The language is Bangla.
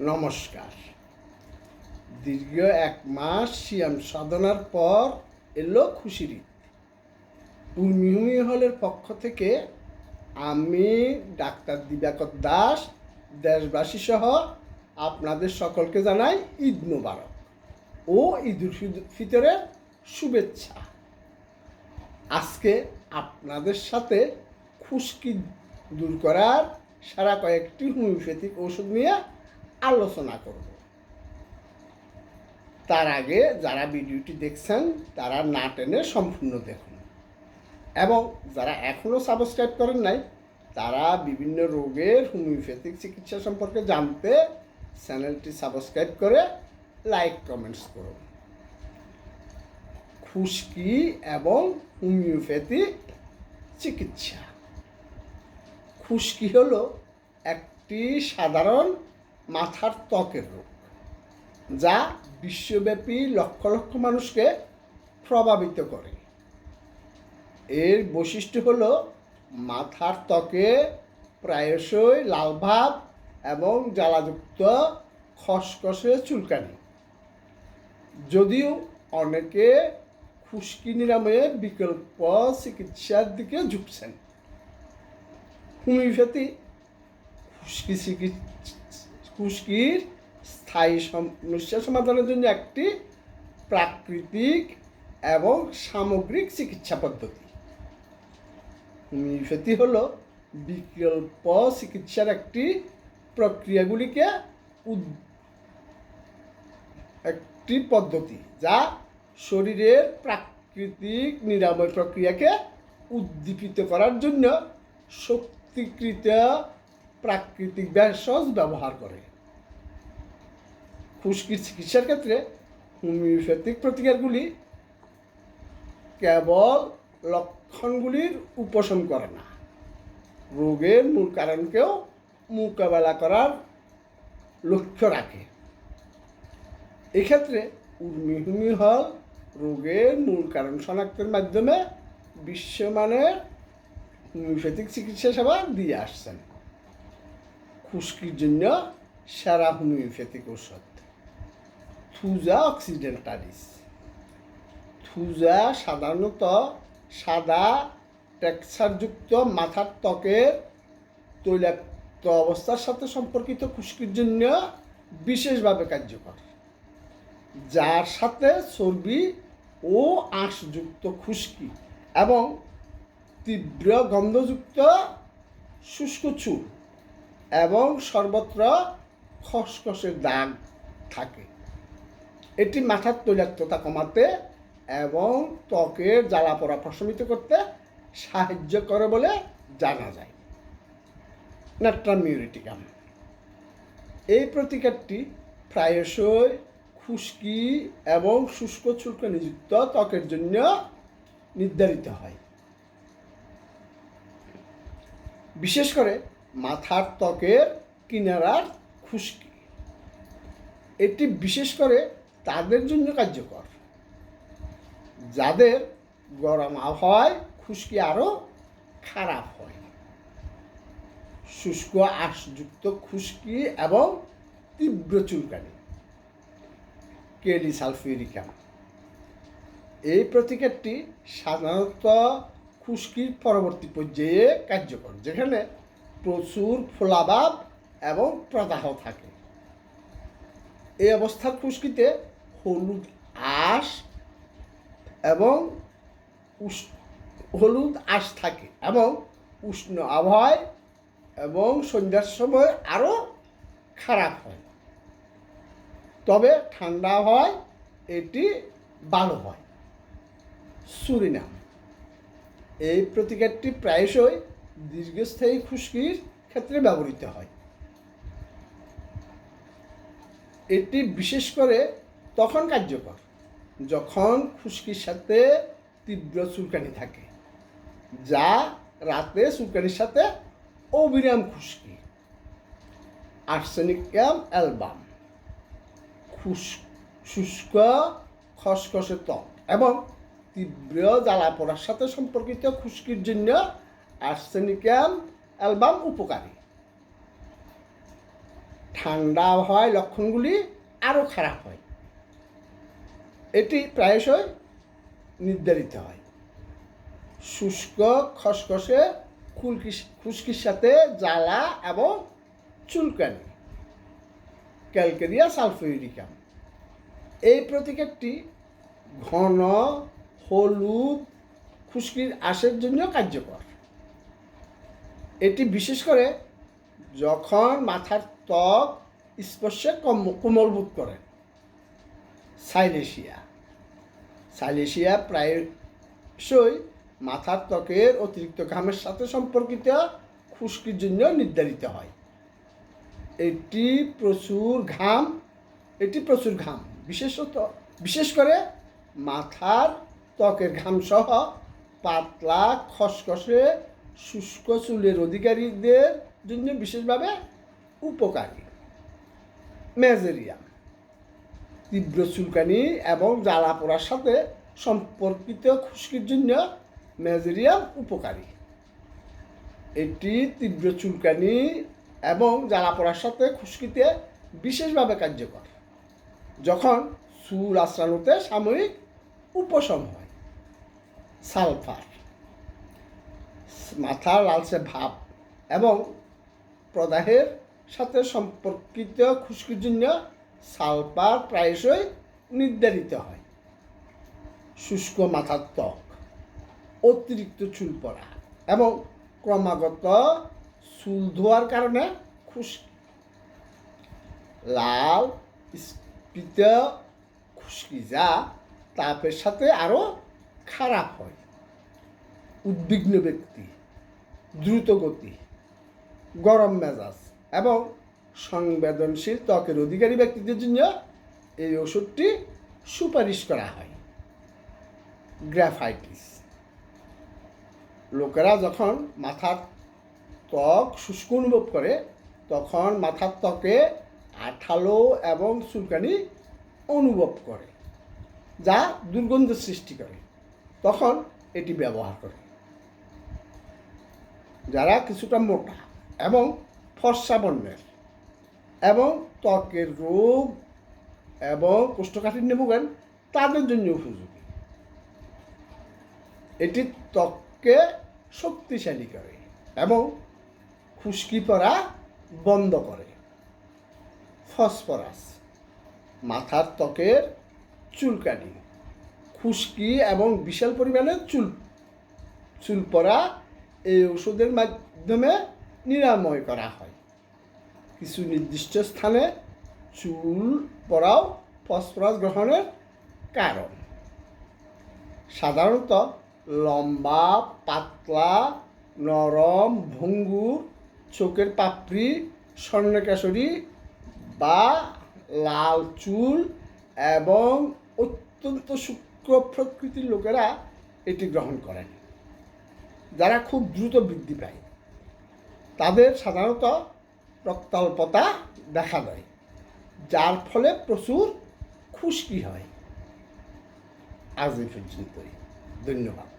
নমস্কার। দীর্ঘ এক মাস সিয়াম সাধনার পর এলো খুশির ঈদ। উর্মিহুমি হলের পক্ষ থেকে আমি ডাক্তার দিবাকর দাস, দেশবাসী সহ আপনাদের সকলকে জানাই ঈদ মোবারক ও ঈদ উল ফিদ- ফিতরের শুভেচ্ছা। আজকে আপনাদের সাথে খুশকি দূর করার সারা কয়েকটি হোমিওপ্যাথিক ওষুধ নিয়ে আলোচনা করব। তার আগে যারা ভিডিওটি দেখছেন, তারা না টেনে সম্পূর্ণ দেখুন। এবং যারা এখনও সাবস্ক্রাইব করেন নাই, তারা বিভিন্ন রোগের হোমিওপ্যাথিক চিকিৎসা সম্পর্কে জানতে চ্যানেলটি সাবস্ক্রাইব করে লাইক, কমেন্টস করুন। খুশকি এবং হোমিওপ্যাথিক চিকিৎসা। খুশকি হলো একটি সাধারণ মাথার ত্বকের রোগ যা বিশ্বব্যাপী লক্ষ লক্ষ মানুষকে প্রভাবিত করে। এর বৈশিষ্ট্য হল মাথার ত্বকে প্রায়শই লালভাব এবং জ্বালাযুক্ত খসখসে চুলকানি। যদিও অনেকে খুশকি নিরাময়ে বিকল্প চিকিৎসার দিকে ঝুঁকছেন। হোমিওপ্যাথি খুশকি চিকিৎসা খুশকির স্থায়ী সমস্যা সমাধানের জন্য একটি প্রাকৃতিক এবং সামগ্রিক চিকিৎসা পদ্ধতি। হোমিওপ্যাথি হলো বিকল্প চিকিৎসার একটি প্রক্রিয়াগুলিকে একটি পদ্ধতি যা শরীরের প্রাকৃতিক নিরাময় প্রক্রিয়াকে উদ্দীপিত করার জন্য শক্তিকৃত প্রাকৃতিক ভেষজ ব্যবহার করে। খুশকির চিকিৎসার ক্ষেত্রে হোমিওপ্যাথিক প্রতিকারগুলি কেবল লক্ষণগুলির উপশম করে না। রোগের মূল কারণকেও মোকাবেলা করার লক্ষ্য রাখে। এক্ষেত্রে উর্মিহুমি হল রোগের মূল কারণ শনাক্তের মাধ্যমে বিশ্বমানের হোমিওপ্যাথিক চিকিৎসা সেবা দিয়ে আসছেন। খুশকির জন্য সেরা হোমিওপ্যাথিক ঔষধ। Thuja occidentalis. থুজা সাধারণত সাদা টেক্সচারযুক্ত মাথার ত্বকের তৈলাক্ত অবস্থার সাথে সম্পর্কিত খুশকির জন্য বিশেষভাবে কার্যকর। যার সাথে চর্বি ও আঁশযুক্ত খুশকি এবং তীব্র গন্ধযুক্ত শুষ্ক চুল এবং সর্বত্র খসখসের দাগ থাকে। এটি মাথার তৈলাক্ততা কমাতে এবং ত্বকের জ্বালা পোড়া প্রশমিত করতে সাহায্য করে বলে জানা যায়। নাট্রামিউরিটিকাম এই প্রতিকারটি প্রায়শই খুশকি এবং শুষ্ক চুলকানিযুক্ত ত্বকের জন্য নির্ধারিত হয়। বিশেষ করে মাথার ত্বকের কিনারার খুশকি। এটি বিশেষ করে তাদের জন্য কার্যকর। যাদের গরম আবহাওয়ায় খুশকি আরও খারাপ হয়। শুষ্ক আঁশযুক্ত খুশকি এবং তীব্র চুলকানি। কেলি সালফিউরিকাম এই প্রতিকারটি সাধারণত খুশকির পরবর্তী পর্যায়ে কার্যকর, যেখানে প্রচুর ফোলাভাব এবং প্রদাহ থাকে। এই অবস্থার খুশকিতে হলুদ আঁশ এবং হলুদ আঁশ থাকে এবং উষ্ণ আবহাওয়ায় এবং সন্ধ্যার সময় আরও খারাপ হয়। তবে ঠান্ডা আবহাওয়ায় এটি ভালো হয়। সুরিনাম। এই প্রতিকারটি প্রায়শই দীর্ঘস্থায়ী খুশকির ক্ষেত্রে ব্যবহৃত হয়। এটি বিশেষ করে তখন কার্যকর, যখন খুশকির সাথে তীব্র চুলকানি থাকে, যা রাতে চুলকানির সাথে অবিরাম খুশকি। আর্সেনিকাম অ্যালবাম, খুশ, শুষ্ক, খসখসে ত্বক এবং তীব্র জ্বালা পোড়ার সাথে সম্পর্কিত খুশকির জন্য আর্সেনিকাম অ্যালবাম উপকারী। ঠান্ডা আবহাওয়ায় লক্ষণগুলি আরও খারাপ হয়। এটি প্রায়শই নির্ধারিত হয়। শুষ্ক, খসখসে, খুলকিস, খুশকির সাথে জ্বালা এবং চুলকানি। Calcarea sulphuricum. এই প্রতিকারটি ঘন, হলুদ, খুশকির আশের জন্য কার্যকর। এটি বিশেষ করে যখন মাথার ত্বক স্পর্শে কম- কোমল বোধ করে। সাইলেশিয়া। সাইলেশিয়া প্রায়শই মাথার ত্বকের অতিরিক্ত ঘামের সাথে সম্পর্কিত খুশকির জন্য নির্ধারিত হয়। এটি প্রচুর ঘাম এটি প্রচুর ঘাম। বিশেষত বিশেষ করে মাথার ত্বকের ঘাম সহ পাতলা খসখসে শুষ্ক চুলের অধিকারীদের জন্য বিশেষভাবে উপকারী। ম্যাজেরিয়াম তীব্র চুলকানি এবং জ্বালা পোড়ার সাথে সম্পর্কিত খুশকির জন্য ম্যাজেরিয়াম উপকারী। এটি তীব্র চুলকানি এবং জ্বালা পোড়ার সাথে খুশকিতে বিশেষভাবে কার্যকর, যখন চুল আশ্রানোতে সাময়িক উপশম হয়। সালফার মাথার লালচে ভাব এবং প্রদাহের সাথে সম্পর্কিত খুশকির জন্য সালফার প্রায়শই নির্ধারিত হয়। শুষ্ক মাথার ত্বক, অতিরিক্ত চুল পড়া এবং ক্রমাগত চুল ধোয়ার কারণে খুশকি লাল, স্ফীত খুশকি যা তাপের সাথে আরও খারাপ হয়। উদ্বিগ্ন ব্যক্তি, দ্রুত গতি, গরম মেজাজ এবং সংবেদনশীল ত্বকের অধিকারী ব্যক্তিদের জন্য এই ওষুধটি সুপারিশ করা হয়। গ্রাফাইটিস লোকেরা যখন মাথার ত্বক শুষ্ক অনুভব করে, তখন মাথার ত্বকে আঠালো এবং চুলকানি অনুভব করে, যা দুর্গন্ধ সৃষ্টি করে। তখন এটি ব্যবহার করে। যারা কিছুটা মোটা এবং ফর্সা বর্ণের এবং ত্বকের রোগ এবং কোষ্ঠকাঠিন্য ভোগেন, তাদের জন্য উপযোগী। এটি ত্বককে শক্তিশালী করে এবং খুশকি পড়া বন্ধ করে। ফসফরাস, মাথার ত্বকের চুলকানি, খুশকি এবং বিশাল পরিমাণে চুল চুল পড়া এই ওষুধের মাধ্যমে নিরাময় করা হয়। কিছু নির্দিষ্ট স্থানে চুল পড়াও ফসফরাস গ্রহণের কারণ। সাধারণত লম্বা, পাতলা, নরম, ভঙ্গুর, চোখের পাপড়ি, স্বর্ণকেশরী বা লাল চুল এবং অত্যন্ত সূক্ষ্ম প্রকৃতির লোকেরা এটি গ্রহণ করেন। যারা খুব দ্রুত বৃদ্ধি পায়, তাদের সাধারণত রক্তাল্পতা দেখা দেয়, যার ফলে প্রচুর খুশকি হয়। আজ এই পর্যন্তই। ধন্যবাদ।